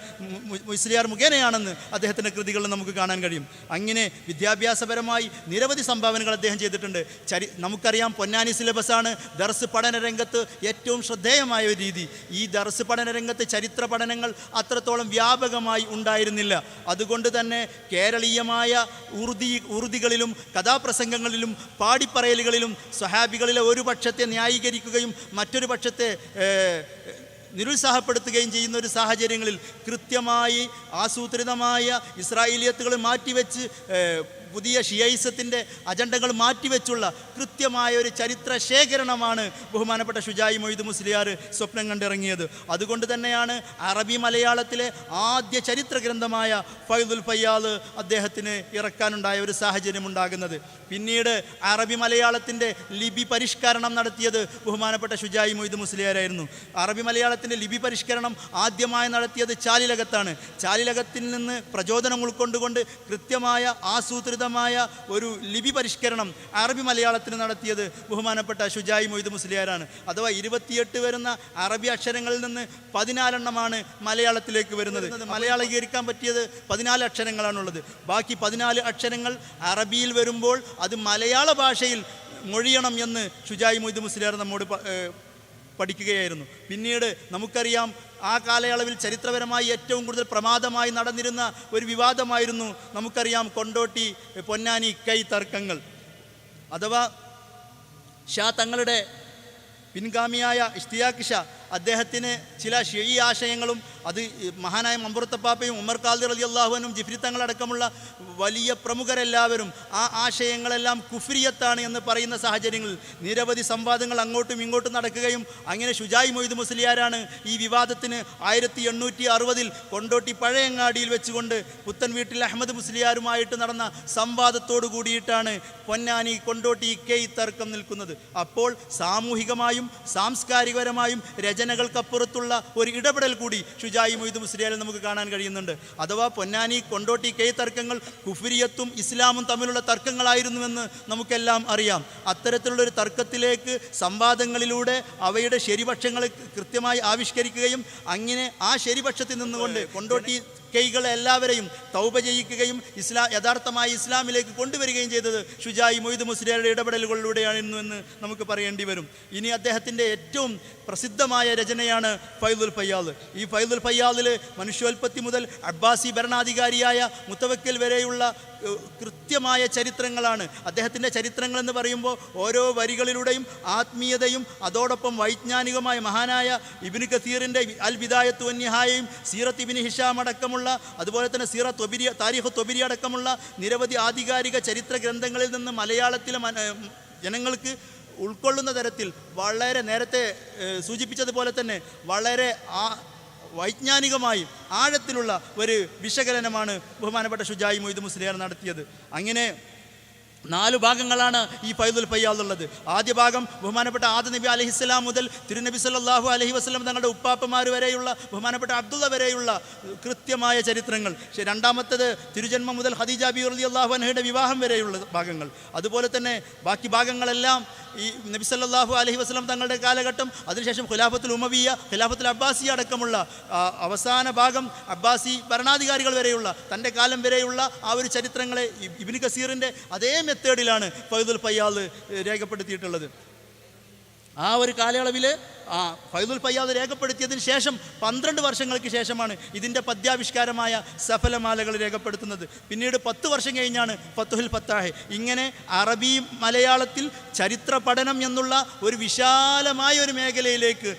മുസ്ലിയാർ മുഖേനയാണെന്ന് അദ്ദേഹത്തിന്റെ കൃതികളിൽ നമുക്ക് കാണാൻ കഴിയും. അങ്ങനെ വിദ്യാഭ്യാസപരമായി നിരവധി സംഭാവനകൾ അദ്ദേഹം ചെയ്തിട്ടുണ്ട്. ചരി നമുക്കറിയാം പൊന്നാനി സിലബസാണ് ദർസ് പഠന രംഗത്ത് ഏറ്റവും ശ്രദ്ധേയമായ ഒരു രീതി. ഈ ദർസ് പഠന രംഗത്ത് ചരിത്ര പഠനങ്ങൾ അത്രത്തോളം വ്യാപകമായി ഉണ്ടായിരുന്നില്ല. അതുകൊണ്ട് തന്നെ കേരളീയമായ ഉറുതി ഉറുതികളിലും കഥാപ്രസംഗങ്ങളിലും പാടിപ്പറയലുകളിലും സ്വഹാബികളിലെ ഒരു പക്ഷത്തെ ന്യായീകരിക്കുകയും മറ്റൊരു പക്ഷത്തെ നിരുത്സാഹപ്പെടുത്തുകയും ചെയ്യുന്ന ഒരു സാഹചര്യങ്ങളിൽ കൃത്യമായി ആസൂത്രിതമായ ഇസ്രായേലിയത്തുകൾ മാറ്റിവെച്ച് പുതിയ ഷിയൈസത്തിന്റെ അജണ്ടകൾ മാറ്റിവെച്ചുള്ള കൃത്യമായ ഒരു ചരിത്ര ശേഖരണമാണ് ബഹുമാനപ്പെട്ട ഷുജായി മൊയ്ത് മുസ്ലിയാർ സ്വപ്നം കണ്ടിറങ്ങിയത്. അതുകൊണ്ട് തന്നെയാണ് അറബി മലയാളത്തിലെ ആദ്യ ചരിത്ര ഗ്രന്ഥമായ ഫൈദുൽ ഫയ്യാദ് അദ്ദേഹത്തിന് ഇറക്കാനുണ്ടായ ഒരു സാഹചര്യം ഉണ്ടാകുന്നത്. പിന്നീട് അറബി മലയാളത്തിന്റെ ലിപി പരിഷ്കരണം നടത്തിയത് ബഹുമാനപ്പെട്ട ഷുജായി മൊയ്ത് മുസ്ലിയാരായിരുന്നു. അറബി മലയാളത്തിന്റെ ലിപി പരിഷ്കരണം ആദ്യമായി നടത്തിയത് ചാലിലകത്താണ്. ചാലിലകത്തിൽ നിന്ന് പ്രചോദനം ഉൾക്കൊണ്ടുകൊണ്ട് കൃത്യമായ ആസൂത്രിതമായ ഒരു ലിപി പരിഷ്കരണം അറബി മലയാളത്തിന് നടത്തിയത് ബഹുമാനപ്പെട്ട ഷുജായി മൊയ്ത് മുസ്ലിയാരാണ്. അഥവാ ഇരുപത്തിയെട്ട് വരുന്ന അറബി അക്ഷരങ്ങളിൽ നിന്ന് പതിനാലെണ്ണമാണ് മലയാളത്തിലേക്ക് വരുന്നത്. മലയാളീകരിക്കാൻ പറ്റിയത് പതിനാല് അക്ഷരങ്ങളാണുള്ളത്. ബാക്കി പതിനാല് അക്ഷരങ്ങൾ അറബിയിൽ വരുമ്പോൾ അത് മലയാള ഭാഷയിൽ മൊഴിയണം എന്ന് ഷുജായി മൊയ്ത് മുസ്ലിയാർ നമ്മോട് പഠിക്കുകയായിരുന്നു. പിന്നീട് നമുക്കറിയാം ആ കാലയളവിൽ ചരിത്രപരമായി ഏറ്റവും കൂടുതൽ പ്രമാദമായി നടന്നിരുന്ന ഒരു വിവാദമായിരുന്നു നമുക്കറിയാം കൊണ്ടോട്ടി പൊന്നാനി കൈ തർക്കങ്ങൾ. അഥവാ ഷാ തങ്ങളുടെ പിൻഗാമിയായ ഇഷ്തിയാഖ് ഷാ അദ്ദേഹത്തിന് ചില ഷെയ് ആശയങ്ങളും അത് മഹാനായ മമ്പുറത്തപ്പാപ്പയും ഉമർ കാൽദി അലി അള്ളാഹുവിനും ജിഫ്രി തങ്ങളടക്കമുള്ള വലിയ പ്രമുഖരെല്ലാവരും ആ ആശയങ്ങളെല്ലാം കുഫ്രിയത്താണ് എന്ന് പറയുന്ന സാഹചര്യങ്ങളിൽ നിരവധി സംവാദങ്ങൾ അങ്ങോട്ടും ഇങ്ങോട്ടും നടക്കുകയും അങ്ങനെ ഷുജായി മൊയ്ദ് മുസ്ലിയാരാണ് ഈ വിവാദത്തിന് ആയിരത്തി എണ്ണൂറ്റി അറുപതിൽ കൊണ്ടോട്ടി പഴയങ്ങാടിയിൽ വെച്ചുകൊണ്ട് പുത്തൻ വീട്ടിൽ അഹമ്മദ് മുസ്ലിയാരുമായിട്ട് നടന്ന സംവാദത്തോടു കൂടിയിട്ടാണ് പൊന്നാനി കൊണ്ടോട്ടി കെ തർക്കം നിൽക്കുന്നത്. അപ്പോൾ സാമൂഹികമായും സാംസ്കാരികപരമായും രചനകൾക്കപ്പുറത്തുള്ള ഒരു ഇടപെടൽ കൂടി ഷുജായി മൊയ്ത് മുസ്ലിയാരിൽ നമുക്ക് കാണാൻ കഴിയുന്നുണ്ട്. അഥവാ പൊന്നാനി കൊണ്ടോട്ടി കെ തർക്കങ്ങൾ കുഫിരിയത്തും ഇസ്ലാമും തമ്മിലുള്ള തർക്കങ്ങളായിരുന്നുവെന്ന് നമുക്കെല്ലാം അറിയാം. അത്തരത്തിലുള്ളൊരു തർക്കത്തിലേക്ക് സംവാദങ്ങളിലൂടെ അവയുടെ ശരിപക്ഷങ്ങൾ കൃത്യമായി ആവിഷ്കരിക്കുകയും അങ്ങനെ ആ ശരിപക്ഷത്തിൽ നിന്നുകൊണ്ട് കൊണ്ടോട്ടി കൈകളെ എല്ലാവരെയും തൗബ ചെയ്യിക്കുകയും ഇസ്ലാം യഥാർത്ഥമായി ഇസ്ലാമിലേക്ക് കൊണ്ടുവരികയും ചെയ്തത് ഷുജായി മൊയ്ത് മുസ്ലിയാരുടെ ഇടപെടലുകളിലൂടെയായിരുന്നു എന്ന് നമുക്ക് പറയേണ്ടി വരും. ഇനി അദ്ദേഹത്തിന്റെ ഏറ്റവും പ്രസിദ്ധമായ രചനയാണ് ഫൈദുൽ ഫയ്യാദ്. ഈ ഫൈദുൽ ഫയ്യാദിൽ മനുഷ്യോൽപ്പത്തി മുതൽ അബ്ബാസി ഭരണാധികാരിയായ മുത്തവക്കൽ വരെയുള്ള കൃത്യമായ ചരിത്രങ്ങളാണ്. അദ്ദേഹത്തിന്റെ ചരിത്രങ്ങൾ എന്ന് പറയുമ്പോൾ ഓരോ വരികളിലൂടെയും ആത്മീയതയും അതോടൊപ്പം വൈജ്ഞാനികമായ മഹാനായ ഇബിന് കസീറിന്റെ അൽ വിദായത്ത് വന്യഹായയും സീറത്ത് ഇബിന് ഹിഷാം അടക്കമുള്ള അതുപോലെ തന്നെ സീറ തൊബിരി താരിഖ് തൊബിരി അടക്കമുള്ള നിരവധി ആധികാരിക ചരിത്ര ഗ്രന്ഥങ്ങളിൽ നിന്ന് മലയാളത്തിലെ ജനങ്ങൾക്ക് ഉൾക്കൊള്ളുന്ന തരത്തിൽ വളരെ നേരത്തെ സൂചിപ്പിച്ചതുപോലെ തന്നെ വളരെ ആ വൈജ്ഞാനികമായി ആഴത്തിലുള്ള ഒരു വിശകലനമാണ് ബഹുമാനപ്പെട്ട ഷുജായി മൊയ്ത് മുസ്ലിയാർ നടത്തിയത്. അങ്ങനെ നാല് ഭാഗങ്ങളാണ് ഈ ഫൈദുൽ ഫയ്യാദുള്ളത്. ആദ്യ ഭാഗം ബഹുമാനപ്പെട്ട ആദ നബി അലഹിസ്ലാം മുതൽ തിരുനബി സല്ലല്ലാഹു അലഹി വസല്ലം തങ്ങളുടെ ഉപ്പാപ്പമാർ വരെയുള്ള ബഹുമാനപ്പെട്ട അബ്ദുള്ള വരെയുള്ള കൃത്യമായ ചരിത്രങ്ങൾ. രണ്ടാമത്തേത് തിരുജന്മം മുതൽ ഹദീജ ബി റളി അള്ളാഹു അനഹയുടെ വിവാഹം വരെയുള്ള ഭാഗങ്ങൾ. അതുപോലെ തന്നെ ബാക്കി ഭാഗങ്ങളെല്ലാം ഈ നബി സല്ലാഹു അലഹി വസ്ലം തങ്ങളുടെ കാലഘട്ടം അതിനുശേഷം ഖിലാഫത്തുൽ ഉമവിയ ഖിലാഫത്തുൽ അബ്ബാസി അടക്കമുള്ള അവസാന ഭാഗം അബ്ബാസി ഭരണാധികാരികൾ വരെയുള്ള തന്റെ കാലം വരെയുള്ള ആ ഒരു ചരിത്രങ്ങളെ ഇബിൻ കസീറിന്റെ അതേ മെത്തേഡിലാണ് ഫൈദുൽ ഫയ്യാദ് രേഖപ്പെടുത്തിയിട്ടുള്ളത്. ആ ഒരു കാലയളവിൽ ആ ഫൈദുൽ ഫയ്യാദ് രേഖപ്പെടുത്തിയതിന് ശേഷം പന്ത്രണ്ട് വർഷങ്ങൾക്ക് ശേഷമാണ് ഇതിന്റെ പദ്യാവിഷ്കാരമായ സഫലമാലകൾ രേഖപ്പെടുത്തുന്നത്. പിന്നീട് പത്ത് വർഷം കഴിഞ്ഞാണ് ഫത്തുഹുൽ ഫത്താഹെ. ഇങ്ങനെ അറബി മലയാളത്തിൽ ചരിത്ര പഠനം എന്നുള്ള ഒരു വിശാലമായ ഒരു മേഖലയിലേക്ക്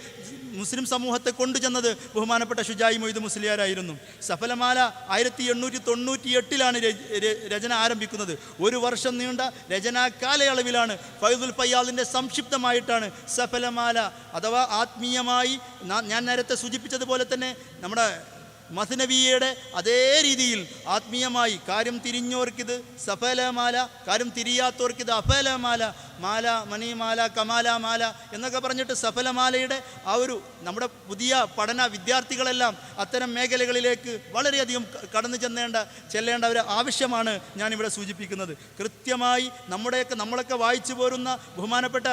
മുസ്ലിം സമൂഹത്തെ കൊണ്ടുചെന്നത് ബഹുമാനപ്പെട്ട ഷുജായി മൊയ്ത് മുസ്ലിയാരായിരുന്നു. സഫലമാല ആയിരത്തി എണ്ണൂറ്റി തൊണ്ണൂറ്റി എട്ടിലാണ് രചന ആരംഭിക്കുന്നത്. ഒരു വർഷം നീണ്ട രചനാ കാലയളവിലാണ് ഫൈദുൽ ഫയ്യാദിന്റെ സംക്ഷിപ്തമായിട്ടാണ് സഫലമാല അഥവാ ആത്മീയമായി ഞാൻ നേരത്തെ സൂചിപ്പിച്ചതുപോലെ തന്നെ നമ്മുടെ മസ്നബിയുടെ അതേ രീതിയിൽ ആത്മീയമായി കാര്യം തിരിഞ്ഞോർക്കിത് സഫലമാല കാര്യം തിരിയാത്തവർക്കിത് അഫലമാല മാല മണിമാല കമാല മാല എന്നൊക്കെ പറഞ്ഞിട്ട് സഫലമാലയുടെ ആ ഒരു നമ്മുടെ പുതിയ പഠന വിദ്യാർത്ഥികളെല്ലാം അത്തരം മേഖലകളിലേക്ക് വളരെയധികം കടന്നു ചെന്നേണ്ട ചെല്ലേണ്ട ഒരു ആവശ്യമാണ് ഞാനിവിടെ സൂചിപ്പിക്കുന്നത്. കൃത്യമായി നമ്മുടെയൊക്കെ നമ്മളൊക്കെ വായിച്ചു പോരുന്ന ബഹുമാനപ്പെട്ട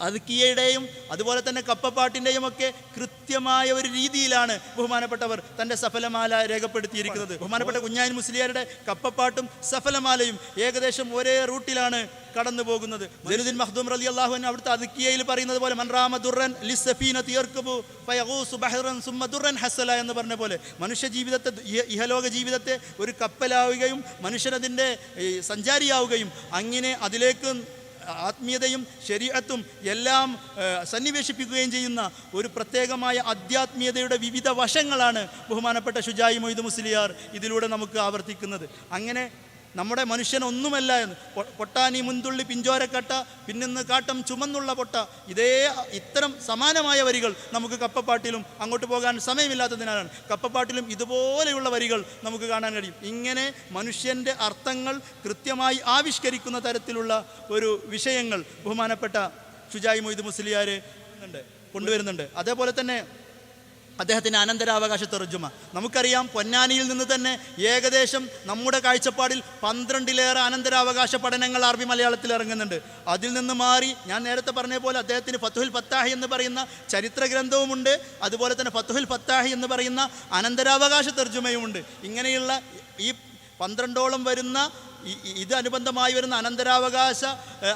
അതുക്കിയയുടെയും അതുപോലെ തന്നെ കപ്പപ്പാട്ടിന്റെയും ഒക്കെ കൃത്യമായ ഒരു രീതിയിലാണ് ബഹുമാനപ്പെട്ടവർ തന്റെ സഫലമാല രേഖപ്പെടുത്തിയിരിക്കുന്നത്. ബഹുമാനപ്പെട്ട കുഞ്ഞാൻ മുസ്ലിയാരുടെ കപ്പപ്പാട്ടും സഫലമാലയും ഏകദേശം ഒരേ റൂട്ടിലാണ് കടന്നു പോകുന്നത് ജനുദ്ദീൻ മഹ്ദൂം റലി അള്ളാഹുവിൻ അവിടുത്തെ അതുക്കിയയിൽ പറയുന്നത് പോലെ മൻറാമ ദുർറൻ ലിസഫീന തിയർക്കബു ബഹ്റൻ സുമ്മ ദുർറൻ ഹസല എന്ന് പറഞ്ഞ പോലെ മനുഷ്യ ജീവിതത്തെ ഇഹലോക ജീവിതത്തെ ഒരു കപ്പലാവുകയും മനുഷ്യനതിന്റെ സഞ്ചാരിയാവുകയും അങ്ങനെ അതിലേക്ക് ആത്മീയതയും ശരീരത്തും എല്ലാം സന്നിവേശിപ്പിക്കുകയും ചെയ്യുന്ന ഒരു പ്രത്യേകമായ ആധ്യാത്മീയതയുടെ വിവിധ വശങ്ങളാണ് ബഹുമാനപ്പെട്ട ഷുജായി മൊയ്ത് മുസ്ലിയാർ ഇതിലൂടെ നമുക്ക് ആവർത്തിക്കുന്നത്. അങ്ങനെ നമ്മുടെ മനുഷ്യനൊന്നുമല്ല എന്ന്. പൊട്ടാനി മുന്തുള്ളി പിഞ്ചോരക്കട്ട പിന്നിന്ന് കാട്ടം ചുമന്നുള്ള പൊട്ട ഇതേ ഇത്തരം സമാനമായ വരികൾ നമുക്ക് കപ്പപ്പാട്ടിലും അങ്ങോട്ട് പോകാൻ സമയമില്ലാത്തതിനാലാണ്. കപ്പപ്പാട്ടിലും ഇതുപോലെയുള്ള വരികൾ നമുക്ക് കാണാൻ കഴിയും. ഇങ്ങനെ മനുഷ്യന്റെ അർത്ഥങ്ങൾ കൃത്യമായി ആവിഷ്കരിക്കുന്ന തരത്തിലുള്ള ഒരു വിഷയങ്ങൾ ബഹുമാനപ്പെട്ട ഷുജായി മൊയ്ത് മുസ്ലിയാർ കൊണ്ടുവരുന്നുണ്ട്. അതേപോലെ തന്നെ അദ്ദേഹത്തിന്റെ അനന്തരാവകാശ തെർജുമ നമുക്കറിയാം പൊന്നാനിയിൽ നിന്ന് തന്നെ ഏകദേശം നമ്മുടെ കാഴ്ചപ്പാടിൽ പന്ത്രണ്ടിലേറെ അനന്തരാവകാശ പഠനങ്ങൾ അറബി മലയാളത്തിൽ ഇറങ്ങുന്നുണ്ട്. അതിൽ നിന്ന് മാറി ഞാൻ നേരത്തെ പറഞ്ഞ പോലെ അദ്ദേഹത്തിന് ഫത്തുഹുൽ ഫത്താഹി എന്ന് പറയുന്ന ചരിത്ര ഗ്രന്ഥവുമുണ്ട് അതുപോലെ തന്നെ ഫത്തുഹുൽ ഫത്താഹി എന്ന് പറയുന്ന അനന്തരാവകാശ തെർജുമയുമുണ്ട് ഇങ്ങനെയുള്ള ഈ പന്ത്രണ്ടോളം വരുന്ന ഇത് അനുബന്ധമായി വരുന്ന അനന്തരാവകാശ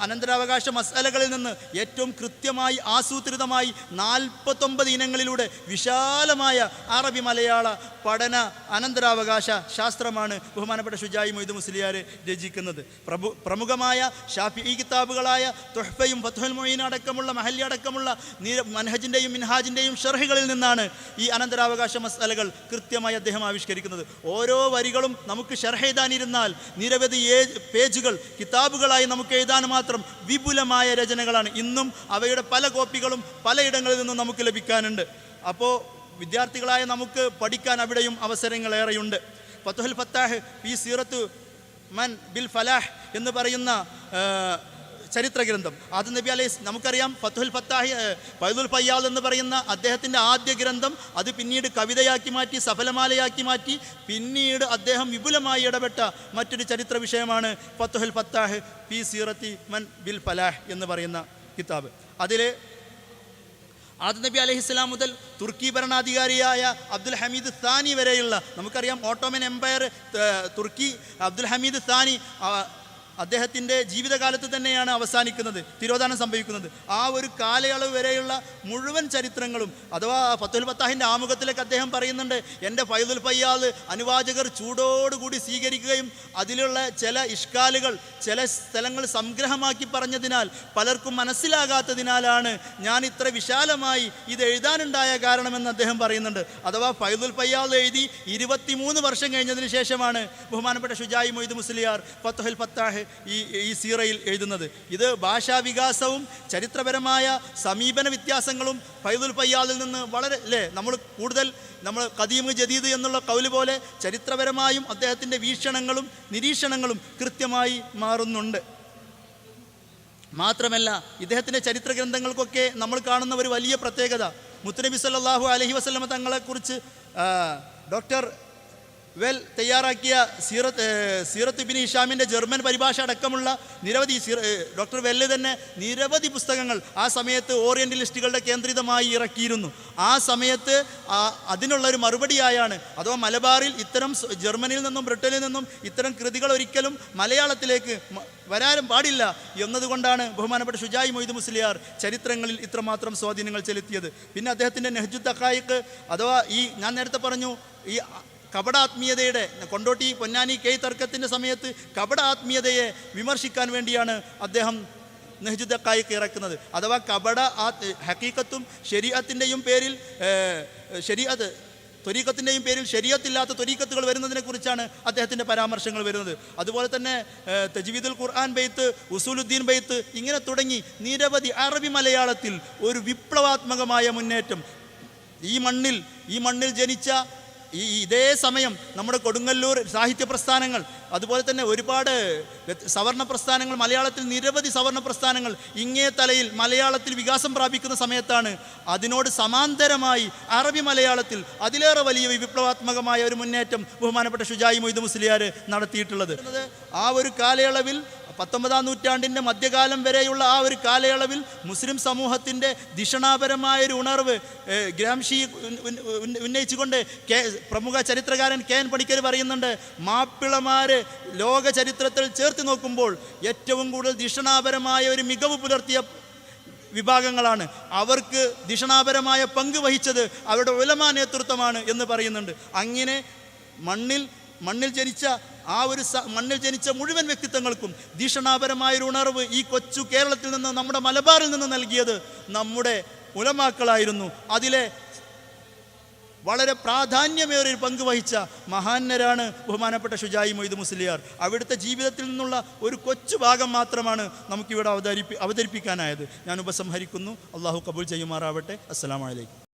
അനന്തരാവകാശ മസാലകളിൽ നിന്ന് ഏറ്റവും കൃത്യമായി ആസൂത്രിതമായി നാൽപ്പത്തൊമ്പത് ഇനങ്ങളിലൂടെ വിശാലമായ അറബി മലയാള പഠന അനന്തരാവകാശ ശാസ്ത്രമാണ് ബഹുമാനപ്പെട്ട ഷുജായി മൊയ്ദ് മുസ്ലിയാർ രചിക്കുന്നത്. പ്രഭു പ്രമുഖമായ ഷാഫി കിതാബുകളായ തൊഹ്ഫയും ഫത്തുൽ മൊയ്ന അടക്കമുള്ള മഹല്ലി അടക്കമുള്ള നീ മനഹജിന്റെയും മിൻഹാജിന്റെയും ഷർഹുകളിൽ നിന്നാണ് ഈ അനന്തരാവകാശ മസാലകൾ കൃത്യമായി അദ്ദേഹം ആവിഷ്കരിക്കുന്നത്. ഓരോ വരികളും നമുക്ക് ഷർഹ എഴുതാനിരുന്നാൽ നിരവധി പേജുകൾ കിതാബുകളായി നമുക്ക് എഴുതാൻ മാത്രം വിപുലമായ രചനകളാണ്. ഇന്നും അവയുടെ പല കോപ്പികളും പലയിടങ്ങളിൽ നിന്നും നമുക്ക് ലഭിക്കാനുണ്ട്. അപ്പോൾ വിദ്യാർത്ഥികളായ നമുക്ക് പഠിക്കാൻ അവിടെയും അവസരങ്ങൾ ഏറെയുണ്ട്. ഫത്തുഹുൽ ഫത്താഹ് പി സീറത്ത് മൻ ബിൽ ഫലാഹ് എന്ന് പറയുന്ന ചരിത്ര ഗ്രന്ഥം അത് നബി അലൈഹി നമുക്കറിയാം ഫത്തുൽ ഫത്താഹി ഫൈദുൽ ഫയ്യാൽ എന്ന് പറയുന്ന അദ്ദേഹത്തിന്റെ ആദ്യ ഗ്രന്ഥം. അത് പിന്നീട് കവിതയാക്കി മാറ്റി സഫലമാലയാക്കി മാറ്റി. പിന്നീട് അദ്ദേഹം വിപുലമായി ഇടപെട്ട മറ്റൊരു ചരിത്ര വിഷയമാണ് ഫത്തുൽ ഫത്താഹ് പി സീറത്തി മൻ ബിൽ ഫലാഹ് എന്ന് പറയുന്ന കിതാബ്. അതിൽ ആദ് നബി അലൈഹി സ്വലാം മുതൽ തുർക്കി ഭരണാധികാരിയായ അബ്ദുൽ ഹമീദ് സാനി വരെയുള്ള നമുക്കറിയാം ഓട്ടോമൻ എംപയർ തുർക്കി അബ്ദുൽ ഹമീദ് സാനി അദ്ദേഹത്തിന്റെ ജീവിതകാലത്ത് തന്നെയാണ് അവസാനിക്കുന്നത് തിരോധാനം സംഭവിക്കുന്നത്. ആ ഒരു കാലയളവ് വരെയുള്ള മുഴുവൻ ചരിത്രങ്ങളും അഥവാ ഫത്തുൽ ഫത്താഹിന്റെ ആമുഖത്തിലേക്ക് അദ്ദേഹം പറയുന്നുണ്ട് എന്റെ ഫൈദുൽ ഫയ്യാദ് അനുവാചകർ ചൂടോടുകൂടി സ്വീകരിക്കുകയും അതിലുള്ള ചില ഇഷ്കാലുകൾ ചില സ്ഥലങ്ങൾ സംഗ്രഹമാക്കി പറഞ്ഞതിനാൽ പലർക്കും മനസ്സിലാകാത്തതിനാലാണ് ഞാൻ ഇത്ര വിശാലമായി ഇത് എഴുതാനുണ്ടായ കാരണമെന്ന് അദ്ദേഹം പറയുന്നുണ്ട്. അഥവാ ഫൈദുൽ ഫയ്യാദ് എഴുതി ഇരുപത്തിമൂന്ന് വർഷം കഴിഞ്ഞതിന് ശേഷമാണ് ബഹുമാനപ്പെട്ട ഷുജായി മൊയ്ദ് മുസ്ലിയാർ ഫത്തുഹുൽ ഫത്താഹ് ഈ ഈ സീറയിൽ എഴുതുന്നത്. ഇത് ഭാഷാവികാസവും ചരിത്രപരമായ സമീപന വ്യത്യാസങ്ങളും ഫൈദുൽ പയ്യാദിൽ നിന്ന് വളരെ അല്ലേ നമ്മൾ കൂടുതൽ നമ്മൾ കദീമ് ജദീദ് എന്നുള്ള കൗൽ പോലെ ചരിത്രപരമായും അദ്ദേഹത്തിന്റെ വീക്ഷണങ്ങളും നിരീക്ഷണങ്ങളും കൃത്യമായി മാറുന്നുണ്ട്. മാത്രമല്ല ഇദ്ദേഹത്തിന്റെ ചരിത്ര ഗ്രന്ഥങ്ങൾക്കൊക്കെ നമ്മൾ കാണുന്ന ഒരു വലിയ പ്രത്യേകത. മുത്തുനബി സല്ലാഹു അലഹി വസ്ലമ തങ്ങളെക്കുറിച്ച് ഡോക്ടർ വെൽ തയ്യാറാക്കിയ സീറത്ത് സീറത്ത് ബിൻ ഇഷാമിന്റെ ജർമ്മൻ പരിഭാഷ അടക്കമുള്ള നിരവധി ഡോക്ടർ വെല്ല് തന്നെ നിരവധി പുസ്തകങ്ങൾ ആ സമയത്ത് ഓറിയന്റലിസ്റ്റുകളുടെ കേന്ദ്രിതമായി ഇറക്കിയിരുന്നു. ആ സമയത്ത് അതിനുള്ള ഒരു മറുപടിയായാണ് അഥവാ മലബാറിൽ ഇത്തരം ജർമ്മനിയിൽ നിന്നും ബ്രിട്ടനിൽ നിന്നും ഇത്തരം കൃതികൾ ഒരിക്കലും മലയാളത്തിലേക്ക് വരാനും പാടില്ല എന്നതുകൊണ്ടാണ് ബഹുമാനപ്പെട്ട ഷുജായി മൊയ്ദ് മുസ്ലിയാർ ചരിത്രങ്ങളിൽ ഇത്രമാത്രം സ്വാധീനങ്ങൾ ചെലുത്തിയത്. പിന്നെ അദ്ദേഹത്തിന്റെ നെഹ്ജു തക്കായിക്ക് അഥവാ ഈ ഞാൻ നേരത്തെ പറഞ്ഞു ഈ കപട ആത്മീയതയുടെ കൊണ്ടോട്ടി പൊന്നാനി കെ തർക്കത്തിന്റെ സമയത്ത് കപട ആത്മീയതയെ വിമർശിക്കാൻ വേണ്ടിയാണ് അദ്ദേഹം നെഹ്ജുദക്കായി ഇറക്കുന്നത്. അഥവാ കപട ആ ഹക്കീക്കത്തും ശരീഅത്തിന്റെയും പേരിൽ ശരീഅത്ത് ത്വരീക്കത്തിന്റെയും പേരിൽ ശരീഅത്തില്ലാത്ത ത്വരീക്കത്തുകൾ വരുന്നതിനെ കുറിച്ചാണ് അദ്ദേഹത്തിന്റെ പരാമർശങ്ങൾ വരുന്നത്. അതുപോലെ തന്നെ തജ്വീദുൽ ഖുർആൻ ബെയ്ത്ത് ഉസൂലുദ്ദീൻ ബെയ്ത്ത് ഇങ്ങനെ തുടങ്ങി നിരവധി അറബി മലയാളത്തിൽ ഒരു വിപ്ലവാത്മകമായ മുന്നേറ്റം. ഈ മണ്ണിൽ ഈ മണ്ണിൽ ജനിച്ച ഈ ഇതേ സമയം നമ്മുടെ കൊടുങ്ങല്ലൂർ സാഹിത്യ പ്രസ്ഥാനങ്ങൾ അതുപോലെ തന്നെ ഒരുപാട് സവർണ പ്രസ്ഥാനങ്ങൾ മലയാളത്തിൽ നിരവധി സവർണ പ്രസ്ഥാനങ്ങൾ ഇങ്ങേ തലയിൽ മലയാളത്തിൽ വികാസം പ്രാപിക്കുന്ന സമയത്താണ് അതിനോട് സമാന്തരമായി അറബി മലയാളത്തിൽ അതിലേറെ വലിയ വിപ്ലവാത്മകമായ ഒരു മുന്നേറ്റം ബഹുമാനപ്പെട്ട ഷുജായി മൊയ്ത് മുസ്ലിയാർ നടത്തിയിട്ടുള്ളത്. ആ ഒരു കാലയളവിൽ പത്തൊമ്പതാം നൂറ്റാണ്ടിന്റെ മധ്യകാലം വരെയുള്ള ആ ഒരു കാലയളവിൽ മുസ്ലിം സമൂഹത്തിന്റെ ദിഷണാപരമായ ഒരു ഉണർവ് ഗ്രാംഷി ഉന്ന- ഉന്ന- ഉന്ന- ഉന്നയിച്ചുകൊണ്ട് കെ പ്രമുഖ ചരിത്രകാരൻ കെ എൻ പണിക്കർ പറയുന്നുണ്ട് മാപ്പിളമാര് ലോക ചരിത്രത്തിൽ ചേർത്ത് നോക്കുമ്പോൾ ഏറ്റവും കൂടുതൽ ദിഷണാപരമായ ഒരു മികവ് പുലർത്തിയ വിഭാഗങ്ങളാണ്. അവർക്ക് ദിഷണാപരമായ പങ്ക് വഹിച്ചത് അവരുടെ ഉലമാ നേതൃത്വമാണ് എന്ന് പറയുന്നുണ്ട്. അങ്ങനെ മണ്ണിൽ മണ്ണിൽ ജനിച്ച ആ ഒരു മണ്ണിൽ ജനിച്ച മുഴുവൻ വ്യക്തിത്വങ്ങൾക്കും ഒരു ഉണർവ് ഈ കൊച്ചു കേരളത്തിൽ നിന്ന് നമ്മുടെ മലബാറിൽ നിന്ന് നൽകിയത് നമ്മുടെ ഉലമാക്കളായിരുന്നു. അതിലെ വളരെ പ്രാധാന്യമേറിയ പങ്ക് വഹിച്ച മഹാന്യരാണ് ബഹുമാനപ്പെട്ട ഷുജായി മൊയ്ത് മുസ്ലിയാർ. അവിടുത്തെ ജീവിതത്തിൽ നിന്നുള്ള ഒരു കൊച്ചു ഭാഗം മാത്രമാണ് നമുക്കിവിടെ അവതരിപ്പി അവതരിപ്പിക്കാനായത്. ഞാൻ ഉപസംഹരിക്കുന്നു. അള്ളാഹു കബൂൽ ചെയ്യുമാറാവട്ടെ. അസ്സലാമലൈക്കും